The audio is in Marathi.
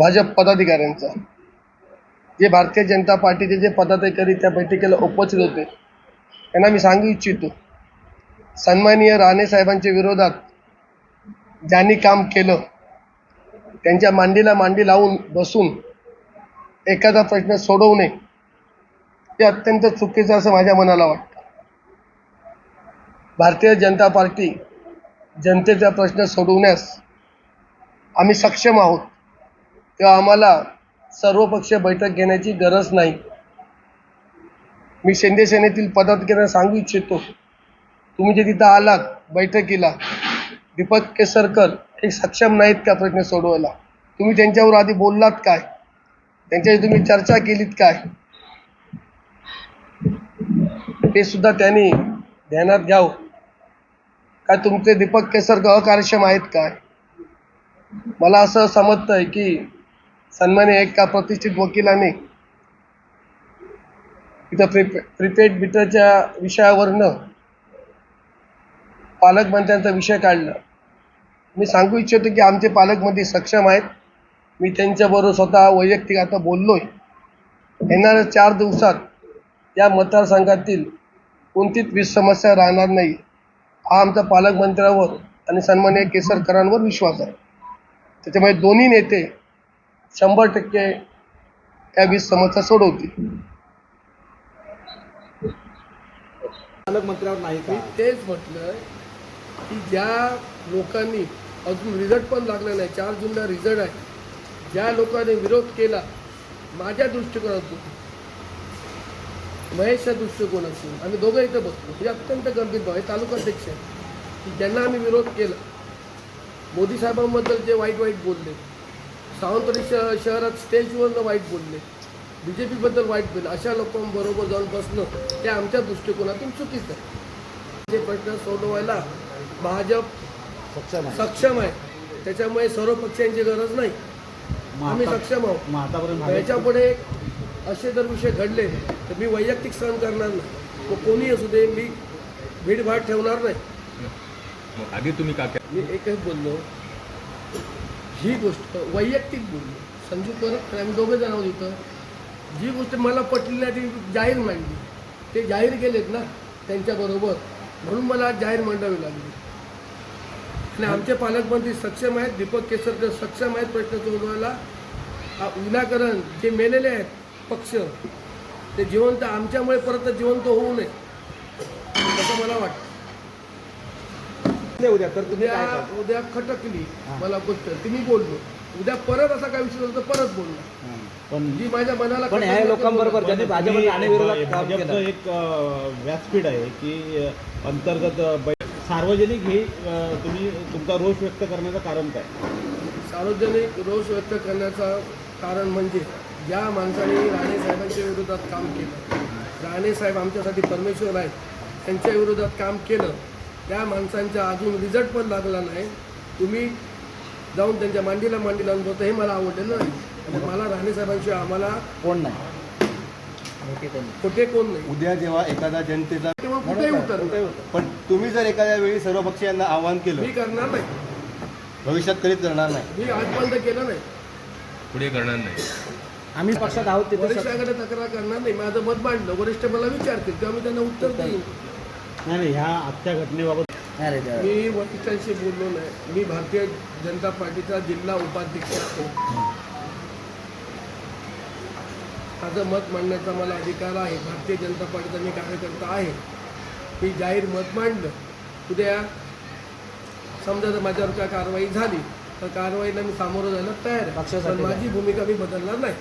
भाजप पदाधिकाऱ्यांचा. जे भारतीय जनता पार्टीचे जे पदाधिकारी त्या बैठकीला उपस्थित होते त्यांना मी सांगू इच्छितो. सन्माननीय राणे साहेबांच्या विरोधात ज्यांनी काम केलं त्यांच्या मांडीला मांडी लावून बसून एखादा प्रश्न सोडवणे हे अत्यंत चुकीचं असं माझ्या मनाला वाटतं. भारतीय जनता पार्टी जनतेचा प्रश्न सोडवण्यास आम्ही सक्षम आहोत. तेव्हा आम्हाला सर्वपक्षीय बैठक घेण्याची गरज नाही. मी शिंदे सेनेतील पदाधिकाऱ्यांना सांगू इच्छितो तुम्ही जे तिथं आलात बैठकीला दीपक केसरकर हे सक्षम नाहीत का प्रश्न सोडवायला? तुम्ही त्यांच्यावर आधी बोललात काय? त्यांच्याशी तुम्ही चर्चा केलीत काय? हे सुद्धा त्यांनी ध्यानात घ्यावं. काय तुमचे दीपक केसरकर अकार्यक्षम आहेत काय? मला असं समजतं आहे की सन्मान्य एका प्रतिष्ठित वकिलाने इथं प्रिपे प्रिपेड मीटरच्या विषयावरनं पालकमंत्र्यांचा विषय काढला. मी सांगू इच्छितो की आमचे पालकमंत्री सक्षम आहेत. मी त्यांच्याबरोबर स्वतः वैयक्तिक आता बोललो आहे येणाऱ्या चार दिवसात या मतदारसंघातील कोणतीच वीज समस्या राहणार नाही. हा आमचा पालकमंत्र्यावर आणि सन्मान्य केसरकरांवर विश्वास आहे. त्याच्यामुळे दोन्ही नेते शंभर टक्के या वीज समस्या सोडवतील. पालकमंत्र्यावर नाही मी तेच म्हटलं की ज्या लोकांनी अजून रिझल्ट पण लागला नाही चार जूनला रिझल्ट आहे ज्या लोकांनी विरोध केला माझ्या दृष्टिकोनातून महेशच्या दृष्टिकोनातून आम्ही दोघं इथं बसलो. हे अत्यंत गंभीर भाव हे तालुकाध्यक्ष आहे. की ज्यांना आम्ही विरोध केला मोदी साहेबांबद्दल जे वाईट वाईट बोलले सावंतवाडी श शहरात स्टेजवरनं वाईट बोलले. बी जे पीबद्दल वाईट बोलले. अशा लोकांबरोबर जाऊन बसणं ते आमच्या दृष्टिकोनातून चुकीचं आहे. हे प्रश्न सोडवायला भाजप सक्षम आहे. सक्षम आहे. त्याच्यामुळे सर्व पक्षांची गरज नाही. मग आम्ही सक्षम आहोत. मग याच्यापुढे असे जर विषय घडले तर मी वैयक्तिक सहन करणार नाही. तो कोणी असू दे मी भीडभाड ठेवणार नाही. मग आधी तुम्ही का केलं? मी एकच बोललो. ही गोष्ट वैयक्तिक बोलली संजू परत आम्ही दोघे जण आहोत इथं. जी गोष्ट मला पटली नाही ती जाहीर मांडली. ते जाहीर केलेत ना त्यांच्याबरोबर म्हणून मला आज जाहीर मांडावी लागली. आणि आमचे पालकमंत्री सक्षम आहेत दीपक केसरकर सक्षम आहेत प्रश्न सोडवायला विनाकारण जे मेलेले आहेत पक्ष ते जिवंत आमच्यामुळे परत जिवंत होऊ नये. असं मला वाटतं. उद्या तर तुम्ही उद्या काय करता? उद्या खटकली हा. मला गोष्ट ती मी बोललो उद्या परत असा काय विषय झाला तर परत बोललो हां. पण जी माझ्या मनाला पण ह्या ती लोकांबरोबर. ज्यांनी काम भाजपचं केलं एक अ, व्यासपीठ आहे की अ, अंतर्गत अ, बै- सार्वजनिक हे अ, तुम्ही तुमचा रोष व्यक्त करण्याचं कारण काय सार्वजनिक रोष व्यक्त करण्याचं कारण म्हणजे ज्या माणसाने राणे साहेबांच्या विरोधात काम केलं राणे साहेब आमच्यासाठी परमेश्वर आहेत त्यांच्या विरोधात काम केलं त्या माणसांचा अजून रिझल्ट पण लागला नाही. तुम्ही जाऊन त्यांच्या मांडीला मांडी लावून बोलता हे मला आवडलेलं नाही. आणि मला राणे साहेबांशिवाय आम्हाला कोण नाही. मोठे कोण नाही. कुठे कोण नाही. उद्या जेव्हा एखादा जनतेचा तेव्हा कुठेही उतर? पण तुम्ही जर एखाद्या वेळी सर्व पक्षीयांना आवाहन मी केलं करणार नाही. भविष्यात कधीच करणार नाही. मी आजपर्यंत केलं नाही. पुढे करणार नाही. आम्ही पक्षात आहोत वरिष्ठाकडे तक्रार करणार नाही. माझं मत मांडलं. वरिष्ठ मला विचारतील तेव्हा मी त्यांना उत्तर देईन. नाही नाही ह्या आजच्या घटनेबाबत नाही रे, ते- मी वरिष्ठांशी बोललो नाही. मी भारतीय जनता पार्टीचा जिल्हा उपाध्यक्ष असतो. माझं मत मांडण्याचा मला अधिकार आहे. भारतीय जनता पार्टीचा मी कार्यकर्ता आहे. मी जाहीर मत मांडलं. उद्या समजा जर माझ्यावर काय कारवाई झाली तर कारवाईला मी सामोरं जायला तयार आहे. पक्षासाठी पण माझी भूमिका मी बदलणार नाही.